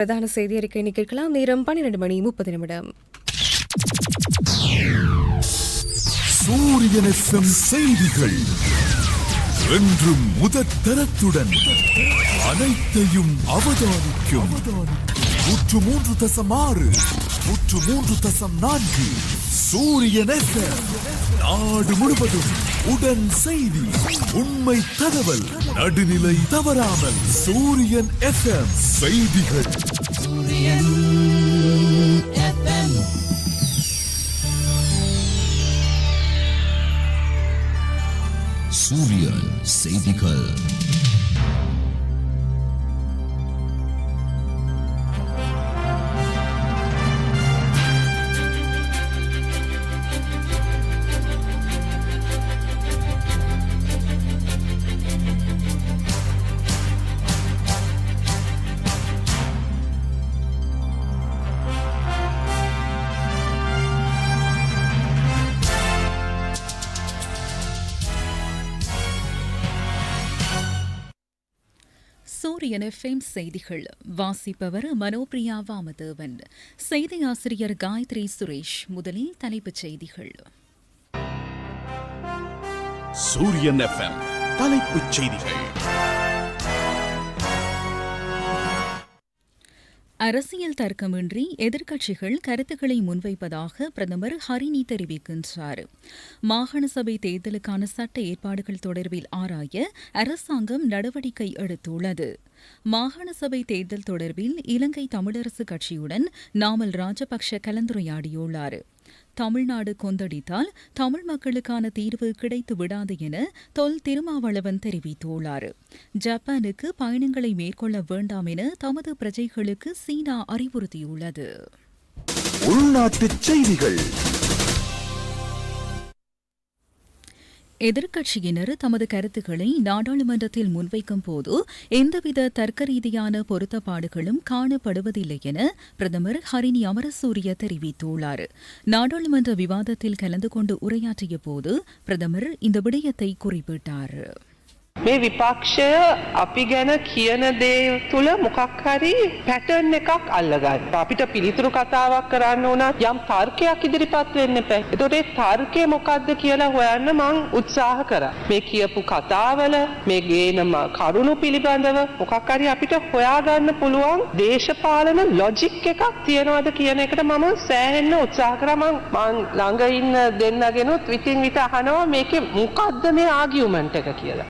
பிரதான செய்தி அறிக்கை நிகழ்கலாம் நேரம் பன்னிரண்டு மணி முப்பது நிமிடம். சூரியன் செய்திகள் செய்திகள். என்றும் முதற்தரத்துடன் அனைத்தையும் அவதானிக்கும். நூற்று மூன்று தசம் ஆறு. நூற்று மூன்று தசம் நான்கு சூரியன் எஃப்எம் நாடு முழுவதும் உடன் செய்தி உண்மை தகவல் நடுநிலை தவறாமல் சூரியன் எஃப்எம் செய்திகள். சூரியன் செய்திகள். எஃப்எம் செய்திகள். வாசிப்பவர் மனோபிரியா வாமதேவன். செய்தி ஆசிரியர் காயத்ரி சுரேஷ். முதலில் தலைப்புச் செய்திகள். சூரியன் எஃப்எம் தலைப்புச் செய்திகள். அரசியல் தர்க்கமின்றி எதிர்க்கட்சிகள் கருத்துக்களை முன்வைப்பதாக பிரதமர் ஹரினி தெரிவிக்கின்றார். மாகாண சபை தேர்தலுக்கான சட்ட ஏற்பாடுகள் தொடர்பில் ஆராய அரசாங்கம் நடவடிக்கை எடுத்துள்ளது. மாகாண சபை தேர்தல் தொடர்பில் இலங்கை தமிழரசு கட்சியுடன் நாமல் ராஜபக்ஷ கலந்துரையாடியுள்ளார். தமிழ்நாடு கொந்தடித்தால் தமிழ் மக்களுக்கான தீர்வு கிடைத்து விடாது என தொல் திருமாவளவன் தெரிவித்துள்ளார். ஜப்பானுக்கு பயணங்களை மேற்கொள்ள வேண்டாம் என தமது பிரஜைகளுக்கு சீனா அறிவுறுத்தியுள்ளது. உள்நாட்டு செய்திகள். எதிர்க்கட்சியினர் தமது கருத்துக்களை நாடாளுமன்றத்தில் முன்வைக்கும் போது எந்தவித தர்க்க ரீதியான பொருத்தப்பாடுகளும் காணப்படுவதில்லை என பிரதமர் ஹரினி அமரசூரிய தெரிவித்துள்ளார். நாடாளுமன்ற விவாதத்தில் கலந்து கொண்டு உரையாற்றிய போது பிரதமர் இந்த விடயத்தை குறிப்பிட்டார். මේ විපක්ෂය අපි ගැන කියන දේ තුළ මොකක් හරි පැටර්න් එකක් අල්ලගන්න. අපිට පිළිතුරු කතාවක් කරන්න ඕන යම් තර්කයක් ඉදිරිපත් වෙන්න එපා. එතකොට ඒ තර්කය මොකක්ද කියලා හොයන්න මං උත්සාහ කරා. මේ කියපු කතාවල මේ ගේන ම- කරුණු පිළිබඳව මොකක් හරි අපිට හොයාගන්න පුළුවන් දේශපාලන ලොජික් එකක් තියනවද කියන එකට මම සෑහෙන්න උත්සාහ කරා මං මං ළඟ ඉන්න දෙන්නගෙනුත් විතින් විත අහනවා මේකේ මොකක්ද මේ ආගියුමන්ට් එක කියලා.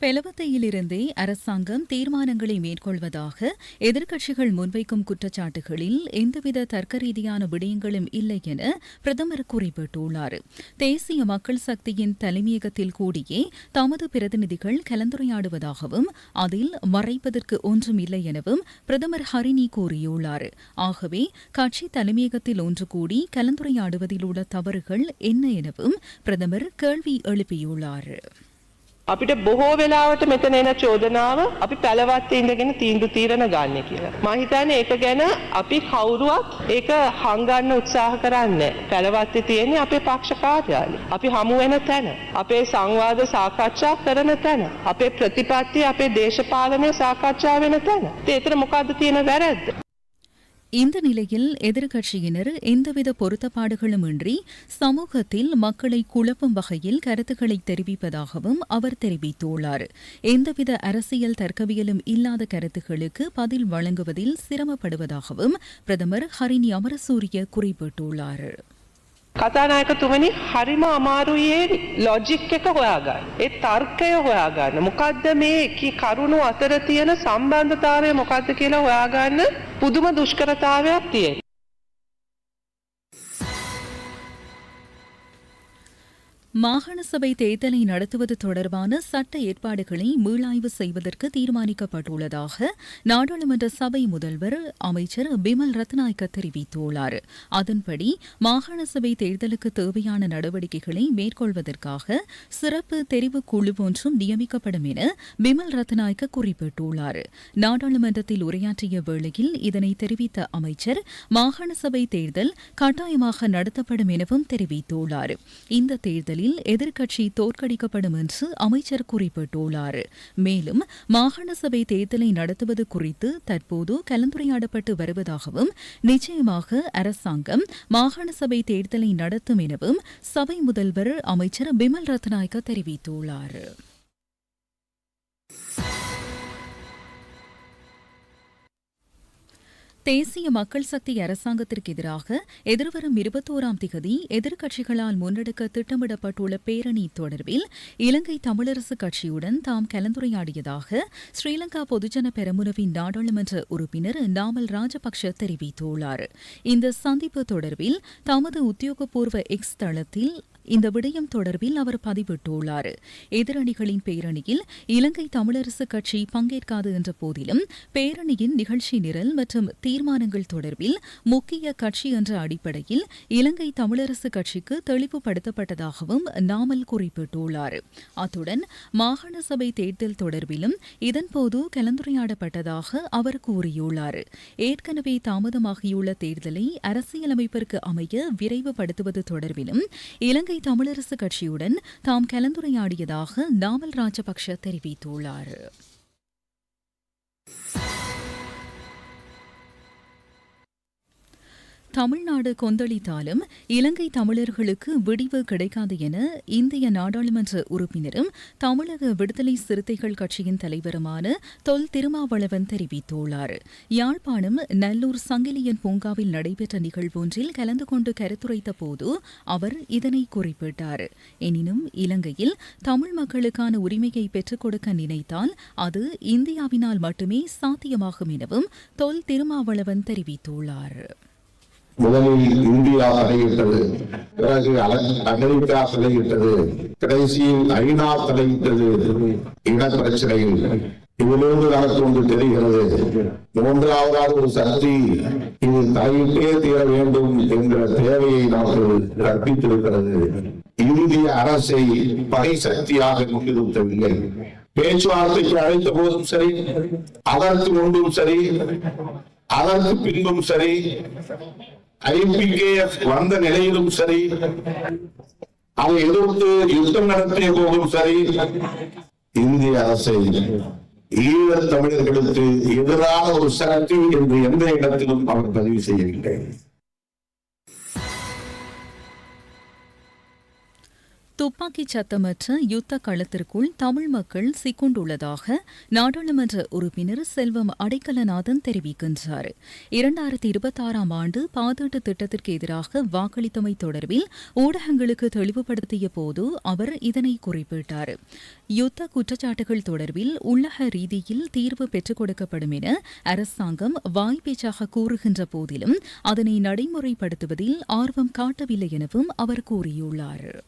பெலவத்தையிலிருந்தே அரசாங்கம் தீர்மானங்களை மேற்கொள்வதாக எதிர்க்கட்சிகள் முன்வைக்கும் குற்றச்சாட்டுகளில் எந்தவித தர்க்க ரீதியான விடயங்களும் இல்லை என பிரதமர் குறிப்பிட்டுள்ளார். தேசிய மக்கள் சக்தியின் தலைமையகத்தில் கூடியே தமது பிரதிநிதிகள் கலந்துரையாடுவதாகவும் அதில் மறைப்பதற்கு ஒன்றும் இல்லை எனவும் பிரதமர் ஹரினி கூறியுள்ளார். ஆகவே கட்சி தலைமையகத்தில் ஒன்று கூடி கலந்துரையாடுவதில் உள்ள தவறுகள் என்ன எனவும் பிரதமர் கேள்வி எழுப்பியுள்ளார். අපිට බොහෝ වෙලාවට මෙතන එන චෝදනාව අපි පැළවත්තේ ඉඳගෙන තීන්දු තීරණ ගන්න කියලා. මම හිතන්නේ ඒක ගැන අපි කවුරුවත් ඒක හංගන්න උත්සාහ කරන්නේ නැහැ. පැළවත්තේ තියෙන්නේ අපේ පක්ෂ කාර්යාලය. අපි හමු වෙන තැන. අපේ සංවාද සාකච්ඡා කරන තැන. අපේ ප්‍රතිපත්ති අපේ දේශපාලනය සාකච්ඡා වෙන තැන. ඉතින් එතන මොකද්ද තියෙන වැරැද්ද? இந்த நிலையில் எதிர்க்கட்சியினர் எந்தவித பொருத்தப்பாடுகளும் இன்றி சமூகத்தில் மக்களை குழப்பும் வகையில் கருத்துக்களை தெரிவிப்பதாகவும் அவர் தெரிவித்துள்ளார். எந்தவித அரசியல் தர்க்கவியலும் இல்லாத கருத்துக்களுக்கு பதில் வழங்குவதில் சிரமப்படுவதாகவும் பிரதமர் ஹரினி அமரசூரிய குறிப்பிட்டுள்ளார். කතානායකතුමනි හරිම අමාරුයේ ලොජික් එක හොයාගන්න. ඒ තර්කය හොයාගන්න. මොකද්ද මේ කි- කරුණු අතර තියෙන සම්බන්ධතාවය මොකද්ද කියලා හොයාගන්න පුදුම දුෂ්කරතාවයක් තියෙන. மாகாண சபை தேர்தலை நடத்துவது தொடர்பான சட்ட ஏற்பாடுகளை மீளாய்வு செய்வதற்கு தீர்மானிக்கப்பட்டுள்ளதாக நாடாளுமன்ற சபை முதல்வர் அமைச்சர் பிமல் ரத்நாயக்க தெரிவித்துள்ளார். அதன்படி மாகாண சபை தேர்தலுக்கு தேவையான நடவடிக்கைகளை மேற்கொள்வதற்காக சிறப்பு தெரிவு குழு ஒன்றும் நியமிக்கப்படும் என பிமல் ரத்நாயக்க குறிப்பிட்டுள்ளார். நாடாளுமன்றத்தில் உரையாற்றிய வேளையில் இதனை தெரிவித்த அமைச்சர் மாகாண சபை தேர்தல் கட்டாயமாக நடத்தப்படும் எனவும் தெரிவித்துள்ளார். இந்த தேர்தலில் தேர்தலில் எதிர்க்கட்சி தோற்கடிக்கப்படும் என்று அமைச்சர் குறிப்பிட்டுள்ளார். மேலும் மாகாண சபை தேர்தலை நடத்துவது குறித்து தற்போது கலந்துரையாடப்பட்டு வருவதாகவும் நிச்சயமாக அரசாங்கம் மாகாண சபை தேர்தலை நடத்தும் எனவும் சபை முதல்வர் அமைச்சர் பிமல் ரத்நாயக்க தெரிவித்துள்ளார். தேசிய மக்கள் சக்தி அரசாங்கத்திற்கு எதிராக எதிர்வரும் இருபத்தோராம் திகதி எதிர்க்கட்சிகளால் முன்னெடுக்க திட்டமிடப்பட்டுள்ள பேரணி தொடர்பில் இலங்கை தமிழரசு கட்சியுடன் தாம் கலந்துரையாடியதாக ஸ்ரீலங்கா பொதுஜன பெரமுனவின் நாடாளுமன்ற உறுப்பினர் நாமல் ராஜபக்ஷ தெரிவித்துள்ளார். இந்த சந்திப்பு தொடர்பில் தமது உத்தியோகபூர்வ எக்ஸ் தளத்தில் இந்த விடயம் தொடர்பில் அவர் பதிவிட்டுள்ளார். எதிரணிகளின் பேரணியில் இலங்கை தமிழரசு கட்சி பங்கேற்காது என்ற போதிலும் பேரணியின் நிகழ்ச்சி நிரல் மற்றும் தீர்மானங்கள் தொடர்பில் முக்கிய கட்சி என்ற அடிப்படையில் இலங்கை தமிழரசு கட்சிக்கு தெளிவுபடுத்தப்பட்டதாகவும் நாமல் குறிப்பிட்டுள்ளார். அத்துடன் மாகாண சபை தேர்தல் தொடர்பிலும் இதன்போது கலந்துரையாடப்பட்டதாக அவர் கூறியுள்ளார். ஏற்கனவே தாமதமாகியுள்ள தேர்தலை அரசியலமைப்பிற்கு அமைய விரைவுபடுத்துவது தொடர்பிலும் இலங்கை தமிழரசு கட்சியுடன் தாம் கலந்துரையாடியதாக நாமல் ராஜபக்ஷ தெரிவித்துள்ளார். தமிழ்நாடு கொந்தளித்தாலும் இலங்கை தமிழர்களுக்கு விடிவு கிடைக்காது என இந்திய நாடாளுமன்ற உறுப்பினரும் தமிழக விடுதலை சிறுத்தைகள் கட்சியின் தலைவருமான தொல் திருமாவளவன் தெரிவித்துள்ளார். யாழ்ப்பாணம் நல்லூர் சங்கிலியன் பூங்காவில் நடைபெற்ற நிகழ்வொன்றில் கலந்து கொண்டு கருத்துரைத்த போது அவர் இதனை குறிப்பிட்டார். எனினும் இலங்கையில் தமிழ் மக்களுக்கான உரிமையை பெற்றுக் கொடுக்க நினைத்தால் அது இந்தியாவினால் மட்டுமே சாத்தியமாகும் எனவும் தொல் திருமாவளவன் தெரிவித்துள்ளார். முதலில் இந்தியா தலையிட்டது. பிறகு அமெரிக்கா தலையிட்டது. கடைசியில் ஐநா தலையிட்டது. இன பிரச்சனையில். இதிலிருந்து நமக்கு ஒன்று தெரிகிறது. மூன்றாவதாக ஒரு சக்தி இது தலையிட்டே தீர வேண்டும் என்ற தேவையை நமக்கு கற்பித்திருக்கிறது. இந்திய அரசை பகை சக்தியாக முன்னிறுத்தவில்லை. பேச்சுவார்த்தைக்கு அழைத்த போதும் சரி அதற்கு முன்பும் சரி அதற்கு பின்பும் சரி ஐபிகேஎஃப் வந்த நிலையிலும் சரி அதை எதிர்த்து யுத்தம் நடத்திய போதும் சரி இந்திய அரசை ஈழத் தமிழர்களுக்கு எதிரான ஒரு சக்தி என்று எந்த இடத்திலும் அவர் பதிவு செய்யவில்லை. துப்பாக்கிச் சத்தமற்ற யுத்த களத்திற்குள் தமிழ் மக்கள் சிக்குண்டுள்ளதாக நாடாளுமன்ற உறுப்பினர் செல்வம் அடைக்கலநாதன் தெரிவிக்கின்றார். இரண்டாயிரத்தி இருபத்தாறாம் ஆண்டு பாதீட்டு திட்டத்திற்கு எதிராக வாக்களித்தமை தொடர்பில் ஊடகங்களுக்கு தெளிவுபடுத்திய போது அவர் இதனை குறிப்பிட்டார். யுத்த குற்றச்சாட்டுகள் தொடர்பில் உள்ளக ரீதியில் தீர்வு பெற்றுக் கொடுக்கப்படும் என அரசாங்கம் வாய்ப்பேச்சாக கூறுகின்ற போதிலும் அதனை நடைமுறைப்படுத்துவதில் ஆர்வம் காட்டவில்லை எனவும் அவர் கூறியுள்ளார்.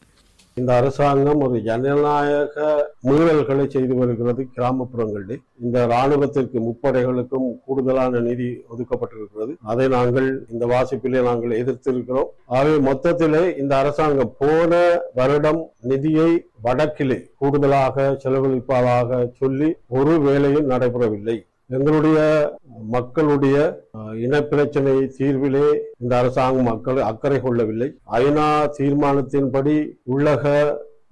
இந்த அரசாங்கம் ஒரு ஜனநாயக மீறல்களை செய்து வருகிறது கிராமப்புறங்களில். இந்த ராணுவத்திற்கு முப்படைகளுக்கும் கூடுதலான நிதி ஒதுக்கப்பட்டிருக்கிறது. அதை நாங்கள் இந்த வாசிப்பிலே நாங்கள் எதிர்த்திருக்கிறோம். ஆகவே மொத்தத்திலே இந்த அரசாங்கம் போன வருடம் நிதியை வடக்கிலே கூடுதலாக செலவழிப்பதாக சொல்லி ஒரு வேலையும் நடைபெறவில்லை. எங்களுடைய மக்களுடைய இனப்பிரச்சனை தீர்விலே இந்த அரசாங்கம் மக்கள் அக்கறை கொள்ளவில்லை. ஐநா தீர்மானத்தின்படி உள்ளக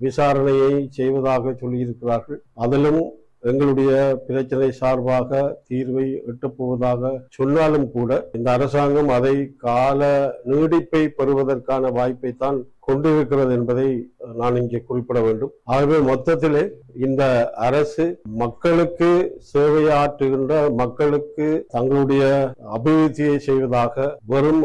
விசாரணையை செய்வதாக சொல்லியிருக்கிறார்கள். அதிலும் எங்களுடைய பிரச்சனை சார்பாக தீர்வை எட்டப்போவதாக சொன்னாலும் கூட இந்த அரசாங்கம் அதை கால நீடிப்பை பெறுவதற்கான வாய்ப்பை தான் கொண்டிருக்கிறது என்பதை நான் இங்கே குறிப்பிட வேண்டும். ஆகவே மொத்தத்திலே இந்த அரசு மக்களுக்கு சேவையாற்றுகின்ற மக்களுக்கு தங்களுடைய அபிவிருத்தியை செய்வதாக வெறும்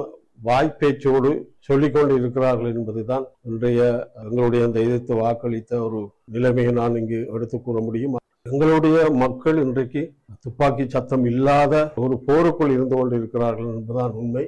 வாய்ப்பேச்சோடு சொல்லிக் கொண்டு இருக்கிறார்கள் என்பதுதான் இன்றைய எங்களுடைய அந்த எதிர்த்து வாக்களித்த ஒரு நிலைமையை நான் இங்கு எடுத்து கூற முடியும். எங்களுடைய மக்கள் இன்றைக்கு துப்பாக்கி சத்தம் இல்லாத ஒரு போருக்குள் இருந்து கொண்டிருக்கிறார்கள் என்பதுதான் உண்மை.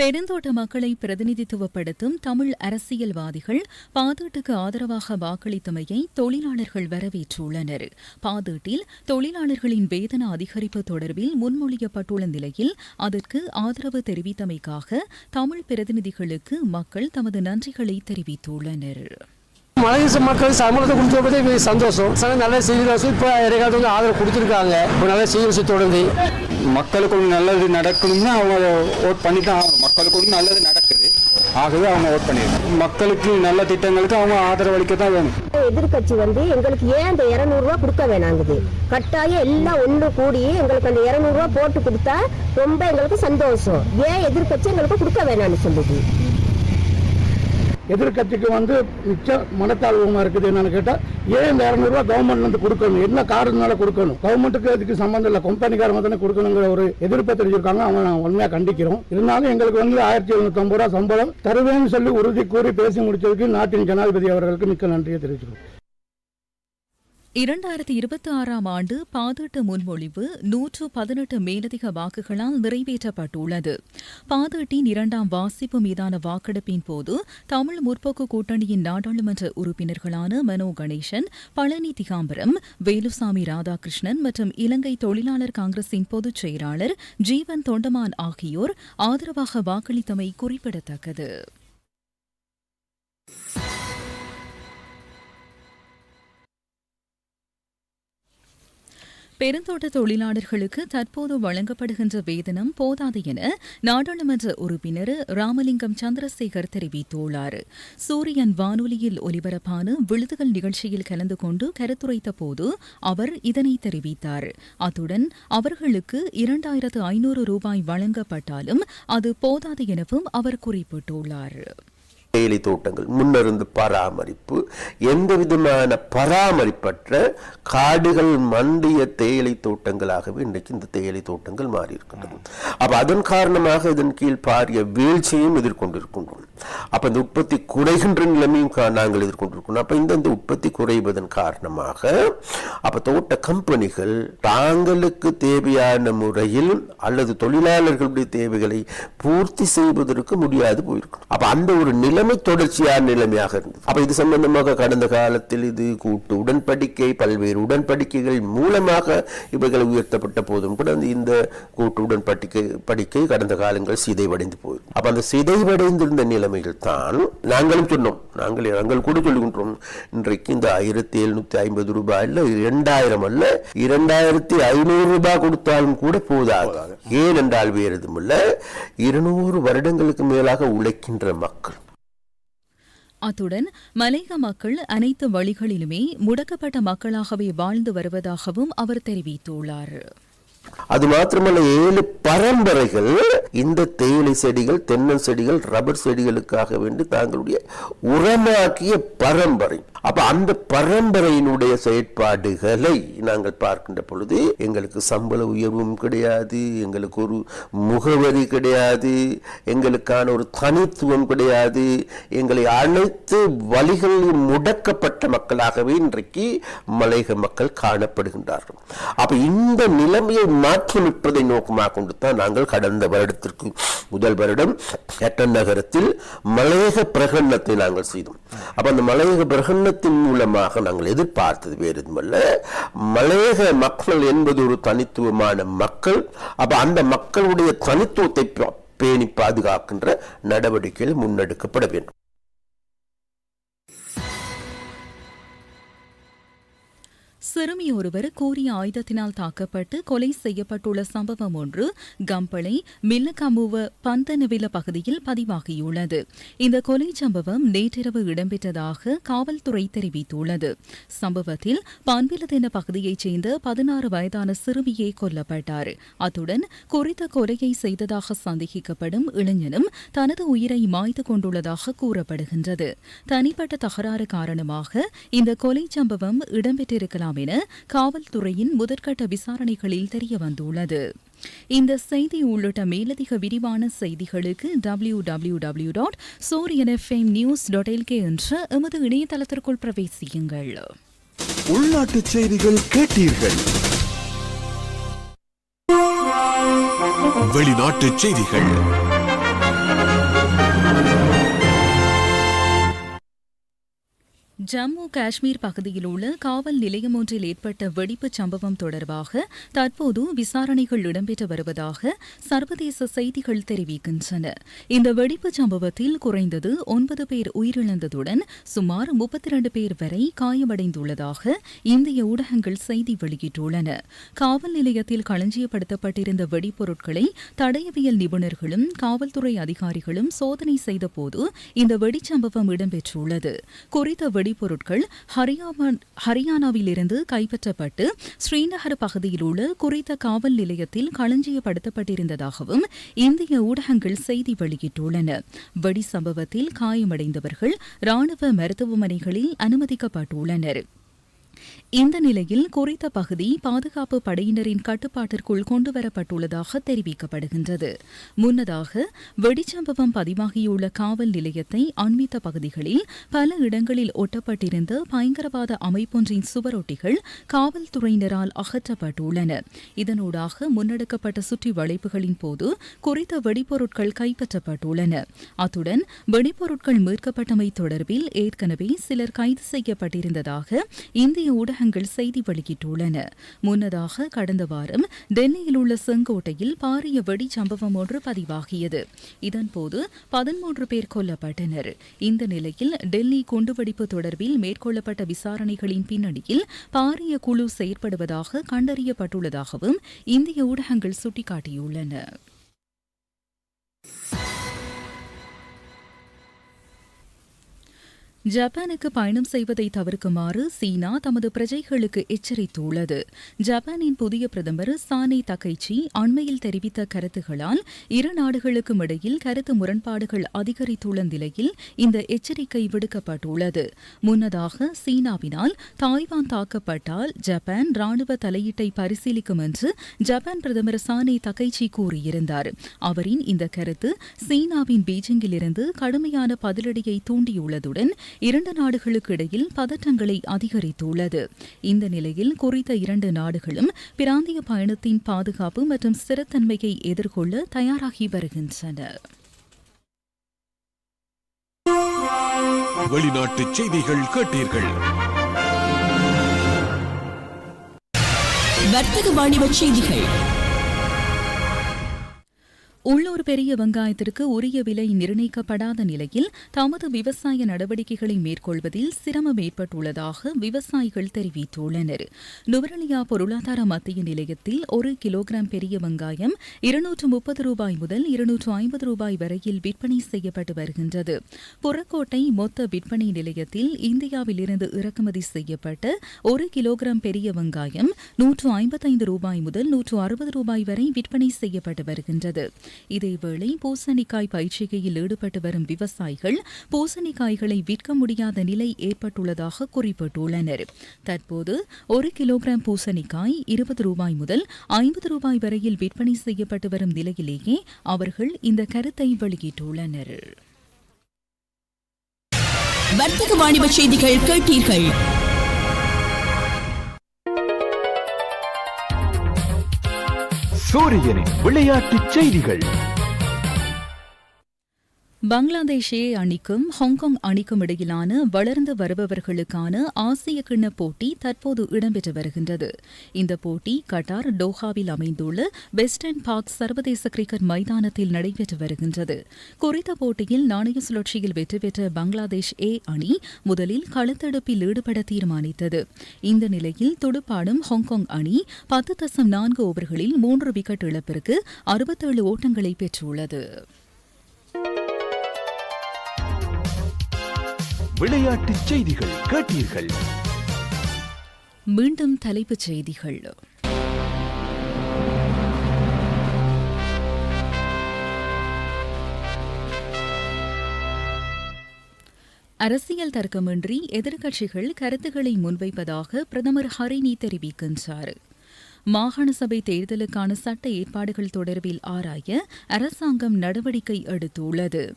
பெருந்தோட்ட மக்களை பிரதிநிதித்துவப்படுத்தும் தமிழ் அரசியல்வாதிகள் பாதீட்டுக்கு ஆதரவாக வாக்களித்தமையை தொழிலாளர்கள் வரவேற்றுள்ளனர். பாதீட்டில் தொழிலாளர்களின் வேதன அதிகரிப்பு தொடர்பில் முன்மொழியப்பட்டுள்ள நிலையில் அதற்கு ஆதரவு தெரிவித்தமைக்காக தமிழ் பிரதிநிதிகளுக்கு மக்கள் தமது நன்றிகளை தெரிவித்துள்ளனர். மலையச மக்கள் சம்பளத்தை கொடுத்த சந்தோஷம். நல்ல செய்திகள். இப்போ இடைக்காலத்து வந்து ஆதரவு கொடுத்துருக்காங்க. நல்ல செய்தி தொடர்ந்து. மக்களுக்கு ஒன்று நல்லது நடக்கணும்னா அவங்க ஓட் பண்ணி தான் ஆகணும். மக்களுக்கு ஒன்று நல்லது நடக்குது. ஆகவே அவங்க ஓட் பண்ணிடுறாங்க மக்களுக்கு நல்ல திட்டங்களுக்கு அவங்க ஆதரவளிக்க தான் வேணும் எதிர்கட்சி வந்து எங்களுக்கு ஏன் அந்த இருநூறு ரூபா கொடுக்க வேணாங்குது? கட்டாயம் எல்லாம் ஒண்ணு கூடி எங்களுக்கு அந்த இருநூறு ரூபா போட்டு கொடுத்தா ரொம்ப எங்களுக்கு சந்தோஷம். ஏன் எதிர்கட்சி எங்களுக்கு கொடுக்க வேணாம்னு சொல்லுது? எதிர்கட்சிக்கு வந்து மிச்ச மனத்தாழ்வுமா இருக்குது என்னன்னு கேட்டால் ஏன் இந்த இரநூறுவா கவர்மெண்ட் வந்து கொடுக்கணும்? என்ன காரணத்தினால கொடுக்கணும்? கவர்மெண்ட்டுக்கு அதுக்கு சம்பந்தம் இல்லை? கம்பெனிக்காரங்க தானே கொடுக்கணுங்கிற ஒரு எதிர்ப்பை தெரிஞ்சிருக்காங்க. அவங்க நாங்கள் உண்மையாக கண்டிக்கிறோம். இருந்தாலும் எங்களுக்கு வந்து ஆயிரத்தி எழுநூத்தம்பது ரூபா சம்பளம் தருவேன்னு சொல்லி உறுதி கூறி பேசி முடிச்சதுக்கு நாட்டின் ஜனாதிபதி அவர்களுக்கு மிக்க நன்றியை தெரிவிச்சுக்கிறோம். இரண்டாயிரத்தி இருபத்தி ஆறாம் ஆண்டு பாதீட்டு முன்மொழிவு நூற்று பதினெட்டு மேலதிக வாக்குகளால் நிறைவேற்றப்பட்டுள்ளது. பாதீட்டின் இரண்டாம் வாசிப்பு மீதான வாக்கெடுப்பின் போது தமிழ் முற்போக்கு கூட்டணியின் நாடாளுமன்ற உறுப்பினர்களான மனோ கணேசன் பழனி திகாம்பரம் வேலுசாமி ராதாகிருஷ்ணன் மற்றும் இலங்கை தொழிலாளர் காங்கிரசின் பொதுச் செயலாளர் ஜீவன் தொண்டமான் ஆகியோர் ஆதரவாக வாக்களித்தமை குறிப்பிடத்தக்கது. பெருந்தோட்ட தொழிலாளர்களுக்கு தற்போது வழங்கப்படுகின்ற வேதனம் போதாது என நாடாளுமன்ற உறுப்பினர் ராமலிங்கம் சந்திரசேகர் தெரிவித்துள்ளார். சூரியன் வானொலியில் ஒலிபரப்பான விழுதுகள் நிகழ்ச்சியில் கலந்து கொண்டு கருத்துரைத்த போது அவர் இதனை தெரிவித்தார். அத்துடன் அவர்களுக்கு இரண்டாயிரத்து ஐநூறு ரூபாய் வழங்கப்பட்டாலும் அது போதாது எனவும் அவர் குறிப்பிட்டுள்ளார். தேயிலை தோட்டங்கள் முன்னிருந்து பராமரிப்பு எந்த விதமான பராமரிப்பற்ற காடுகள் மண்டிய தேயிலை தோட்டங்களாகவே இன்றைக்கு இந்த தேயிலை தோட்டங்கள் மாறி இருக்கின்றது அதன் காரணமாக இதன் கீழ் பாரிய வீழ்ச்சியும் எதிர்கொண்டிருக்கின்றோம். அப்போ இந்த உற்பத்தி குறைகின்ற நிலைமையும் நாங்கள் எதிர்கொண்டிருக்கிறோம் அப்போ இந்த இந்த உற்பத்தி குறைவதன் காரணமாக அப்போ தோட்ட கம்பெனிகள் தாங்களுக்கு தேவையான முறையில் அல்லது தொழிலாளர்களுடைய தேவைகளை பூர்த்தி செய்வதற்கு முடியாது போயிருக்கும் அப்போ அந்த ஒரு நிலைமை தொடர்ச்சியான நிலைமையாக இருந்தது. அப்ப இது சம்பந்தமாக கடந்த காலத்தில் இது கூட்டு உடன்படிக்கை பல்வேறு உடன்படிக்கைகள் மூலமாக இவைகள் உயர்த்தப்பட்ட போதும் கூட இந்த கூட்டு உடன்படிக்கை படிக்கை கடந்த காலங்கள் சிதைவடைந்து போயிடும் அப்ப அந்த சிதைவடைந்திருந்த நிலைமைகள் தான் நாங்களும் சொன்னோம். நாங்கள் நாங்கள் கூட சொல்லுகின்றோம் இன்றைக்கு இந்த ஆயிரத்தி எழுநூத்தி ஐம்பது ரூபாய் இல்ல இரண்டாயிரம் அல்ல இரண்டாயிரத்தி ஐநூறு ரூபாய் கொடுத்தாலும் கூட போதாது. ஏனென்றால் வேறு எதுவும் இருநூறு வருடங்களுக்கு மேலாக உழைக்கின்ற மக்கள் அத்துடன் மலேக மக்கள் அனைத்து வழிகளிலுமே முடக்கப்பட்ட மக்களாகவே வாழ்ந்து வருவதாகவும் அவர் தெரிவித்துள்ளார். அது மாத்திரமல்ல ஏழு பரம்பரைகள் இந்த தேயிலை செடிகள் தென்னல் செடிகள் ரப்பர் செடிகளுக்காக வேண்டி தாங்களுடைய உரமாக்கிய பரம்பரை. அப்ப அந்த பரம்பரையினுடைய செயற்பாடுகளை நாங்கள் பார்க்கின்ற பொழுது எங்களுக்கு சம்பள உயர்வும் கிடையாது எங்களுக்கு ஒரு முகவரி கிடையாது எங்களுக்கான ஒரு தனித்துவம் கிடையாது எங்களை அனைத்து வழிகளில் முடக்கப்பட்ட மக்களாகவே இன்றைக்கு மலையக மக்கள் காணப்படுகின்றார்கள். அப்ப இந்த நிலைமையை மாற்றியமைப்பதை நோக்கமாக கொண்டு தான் நாங்கள் கடந்த வருடத்திற்கு முதல் வருடம் எட்டன் நகரத்தில் மலையக பிரகடனத்தை நாங்கள் செய்தோம். அப்ப அந்த மலையக பிரகடனத்தின் மூலமாக நாங்கள் எதிர்பார்த்தது வேறு எதுவுமல்ல. மலையக மக்கள் என்பது ஒரு தனித்துவமான மக்கள். அப்ப அந்த மக்களுடைய தனித்துவத்தை பேணி பாதுகாக்கின்ற நடவடிக்கைகள் முன்னெடுக்கப்பட வேண்டும். சிறுமி ஒருவர் கூறிய ஆயுதத்தினால் தாக்கப்பட்டு கொலை செய்யப்பட்டுள்ள சம்பவம் ஒன்று கம்பளை மில்லகமுவ பந்தனவில பகுதியில் பதிவாகியுள்ளது. இந்த கொலை சம்பவம் நேற்றிரவு இடம்பெற்றதாக காவல்துறை தெரிவித்துள்ளது. சம்பவத்தில் பன்பிலதென பகுதியைச் சேர்ந்த பதினாறு வயதான சிறுமியே கொல்லப்பட்டார். அத்துடன் குறித்த கொலையை செய்ததாக சந்தேகிக்கப்படும் இளைஞனும் தனது உயிரை மாய்த்து கொண்டுள்ளதாக கூறப்படுகின்றது. தனிப்பட்ட தகராறு காரணமாக இந்த கொலை சம்பவம் இடம்பெற்றிருக்கலாம் என காவல்துறையின் முதற்கட்ட விசாரணைகளில் தெரியவந்துள்ளது. இந்த செய்தி உள்ளிட்ட மேலதிக விரிவான செய்திகளுக்கு W W W dot Sooriyan FM news dot LK என்ற எமது இணையதளத்திற்குள் பிரவேசியுங்கள். உள்நாட்டு செய்திகள் கேட்டீர்கள். வெளிநாட்டு செய்திகள். ஜம்மு காஷ்மீர் பகுதியில் உள்ள காவல் நிலையம் ஒன்றில் ஏற்பட்ட வெடிப்புச் சம்பவம் தொடர்பாக தற்போது விசாரணைகள் இடம்பெற்று வருவதாக சர்வதேச செய்திகள் தெரிவிக்கின்றன. இந்த வெடிப்புச் சம்பவத்தில் குறைந்தது ஒன்பது பேர் உயிரிழந்ததுடன் சுமார் முப்பத்தி இரண்டு பேர் வரை காயமடைந்துள்ளதாக இந்திய ஊடகங்கள் செய்தி வெளியிட்டுள்ளன. காவல் நிலையத்தில் களஞ்சியப்படுத்தப்பட்டிருந்த வெடிப்பொருட்களை தடயவியல் நிபுணர்களும் காவல்துறை அதிகாரிகளும் சோதனை செய்தபோது இந்த வெடிச்சம்பவம் இடம்பெற்றுள்ளது. குறித்த வெடிபொருட்கள் ஹரியானா- ஹரியானாவிலிருந்து கைப்பற்றப்பட்டு ஸ்ரீநகர் பகுதியில் உள்ள குறித்த காவல் நிலையத்தில் களஞ்சியப்படுத்தப்பட்டிருந்ததாகவும் இந்திய ஊடகங்கள் செய்தி வெளியிட்டுள்ளன. வெடி சம்பவத்தில் காயமடைந்தவர்கள் ராணுவ மருத்துவமனைகளில் அனுமதிக்கப்பட்டுள்ளனர். இந்த நிலையில் குறித்த பகுதி பாதுகாப்பு படையினரின் கட்டுப்பாட்டிற்குள் கொண்டுவரப்பட்டுள்ளதாக தெரிவிக்கப்படுகின்றது. முன்னதாக வெடிச்சம்பவம் பதிவாகியுள்ள காவல் நிலையத்தை அண்மித்த பகுதிகளில் பல இடங்களில் ஒட்டப்பட்டிருந்த பயங்கரவாத அமைப்பொன்றின் சுவரொட்டிகள் காவல்துறையினரால் அகற்றப்பட்டுள்ளன. இதனூடாக முன்னெடுக்கப்பட்ட சுற்றி வளைப்புகளின் போது குறித்த வெடிபொருட்கள் கைப்பற்றப்பட்டுள்ளன. அத்துடன் வெடிபொருட்கள் மீட்கப்பட்டமை தொடர்பில் ஏற்கனவே சிலர் கைது செய்யப்பட்டிருந்ததாக இந்திய ஊடக ஊடகங்கள் செய்தி வெளியிட்டுள்ளன. முன்னதாக கடந்த வாரம் டெல்லியில் உள்ள செங்கோட்டையில் பாரிய வெடி சம்பவம் ஒன்று பதிவாகியது. இதன்போது பதிமூன்று பேர் கொல்லப்பட்டனர். இந்த நிலையில் டெல்லி குண்டுவெடிப்பு தொடர்பில் மேற்கொள்ளப்பட்ட விசாரணைகளின் பின்னணியில் பாரிய குழு செயற்படுவதாக கண்டறியப்பட்டுள்ளதாகவும் இந்திய ஊடகங்கள் சுட்டிக்காட்டியுள்ளன. ஜப்பானுக்கு பயணம் செய்வதை தவிர்க்குமாறு சீனா தமது பிரஜைகளுக்கு எச்சரித்துள்ளது. ஜப்பானின் புதிய பிரதமர் சானே தகைச்சி அண்மையில் தெரிவித்த கருத்துகளால் இரு நாடுகளுக்கும் இடையில் கருத்து முரண்பாடுகள் அதிகரித்துள்ள நிலையில் இந்த எச்சரிக்கை விடுக்கப்பட்டுள்ளது. முன்னதாக சீனாவினால் தாய்வான் தாக்கப்பட்டால் ஜப்பான் ராணுவ தலையீட்டை பரிசீலிக்கும் என்று ஜப்பான் பிரதமர் சானே தகைச்சி கூறியிருந்தார். அவரின் இந்த கருத்து சீனாவின் பீஜிங்கிலிருந்து கடுமையான பதிலடியை தூண்டியுள்ளதுடன் இரண்டு நாடுகளுக்கு இடையில் பதற்றங்களை அதிகரித்துள்ளது. இந்த நிலையில் குறித்த இரண்டு நாடுகளும் பிராந்திய பயணத்தின் பாதுகாப்பு மற்றும் ஸ்திரத்தன்மையை எதிர்கொள்ள தயாராகி வருகின்றன. வெளிநாட்டு செய்திகள் கேட்டீர்கள். வர்த்தக வாணிப செய்திகள். உள்ளூர் பெரிய வெங்காயத்திற்கு உரிய விலை நிர்ணயிக்கப்படாத நிலையில் தமது விவசாய நடவடிக்கைகளை மேற்கொள்வதில் சிரமம் ஏற்பட்டுள்ளதாக விவசாயிகள் தெரிவித்துள்ளனர். நுவரலியா பொருளாதார மத்திய நிலையத்தில் ஒரு கிலோகிராம் பெரிய வெங்காயம் இருநூற்று முப்பது ரூபாய் முதல் இருநூற்று ஐம்பது ரூபாய் வரையில் விற்பனை செய்யப்பட்டு வருகின்றது. புறக்கோட்டை மொத்த விற்பனை நிலையத்தில் இந்தியாவிலிருந்து இறக்குமதி செய்யப்பட்ட ஒரு கிலோகிராம் பெரிய வெங்காயம் நூற்று ஐம்பத்தைந்து ரூபாய் முதல் நூற்று அறுபது ரூபாய் வரை விற்பனை செய்யப்பட்டு வருகின்றது. இதேவேளை பூசணிக்காய் பயிற்சிகையில் ஈடுபட்டு வரும் விவசாயிகள் பூசணிக்காய்களை விற்க முடியாத நிலை ஏற்பட்டுள்ளதாக குறிப்பிட்டுள்ளனர். தற்போது ஒரு கிலோகிராம் பூசணிக்காய் இருபது ரூபாய் முதல் ஐம்பது ரூபாய் வரையில் விற்பனை செய்யப்பட்டு வரும் நிலையிலேயே அவர்கள் இந்த கருத்தை வெளியிட்டுள்ளனர். வர்த்தக வாணிப செய்திகள் கேட்டீர்கள். சூரியனின் விளையாட்டுச் செய்திகள். பங்களாதேஷ் ஏ அணிக்கும் ஹாங்காங் அணிக்கும் இடையிலான வளர்ந்து வருபவர்களுக்கான ஆசிய கிண்ண போட்டி தற்போது இடம்பெற்று வருகின்றது. இந்த போட்டி கட்டார் டோஹாவில் அமைந்துள்ள வெஸ்டர்ன் பார்க் சர்வதேச கிரிக்கெட் மைதானத்தில் நடைபெற்று வருகின்றது. குறித்த போட்டியில் நாணய சுழற்சியில் வெற்றி பெற்ற பங்களாதேஷ் ஏ அணி முதலில் களத்தடுப்பில் ஈடுபட தீர்மானித்தது. இந்த நிலையில் துடுப்பாடும் ஹாங்காங் அணி பத்து தசம் நான்கு ஓவர்களில் மூன்று விக்கெட் இழப்பிற்கு அறுபத்தேழு ஓட்டங்களை பெற்றுள்ளது. விளையாட்டுச் செய்திகள் கேட்டீர்கள். மீண்டும் தலைப்புச் செய்திகள். அரசியல் தர்க்கமின்றி எதிர்க்கட்சிகள் கருத்துக்களை முன்வைப்பதாக பிரதமர் ஹரினி தெரிவிக்கின்றார். மாகாண சபை தேர்தலுக்கான சட்ட ஏற்பாடுகள் தொடர்பில் ஆராய அரசாங்கம் நடவடிக்கை எடுத்துள்ளது.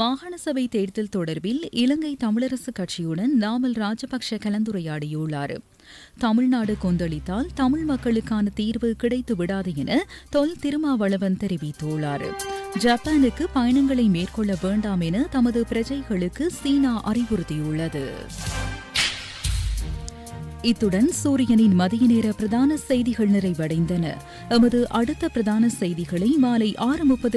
மாகாண சபை தேர்தல் தொடர்பில் இலங்கை தமிழரசு கட்சியுடன் நாமல் ராஜபக்ஷ கலந்துரையாடியுள்ளார். தமிழ்நாடு கொந்தளித்தால் தமிழ் மக்களுக்கான தீர்வு கிடைத்து விடாது என தொல் திருமாவளவன் தெரிவித்துள்ளார். ஜப்பானுக்கு பயணங்களை மேற்கொள்ள வேண்டாம் என தமது பிரஜைகளுக்கு சீனா அறிவுறுத்தியுள்ளது. இத்துடன் சூரியனின் மதிய நேர பிரதான செய்திகள் நிறைவடைந்தன. எமது அடுத்த பிரதான செய்திகளை மாலை ஆறு முப்பது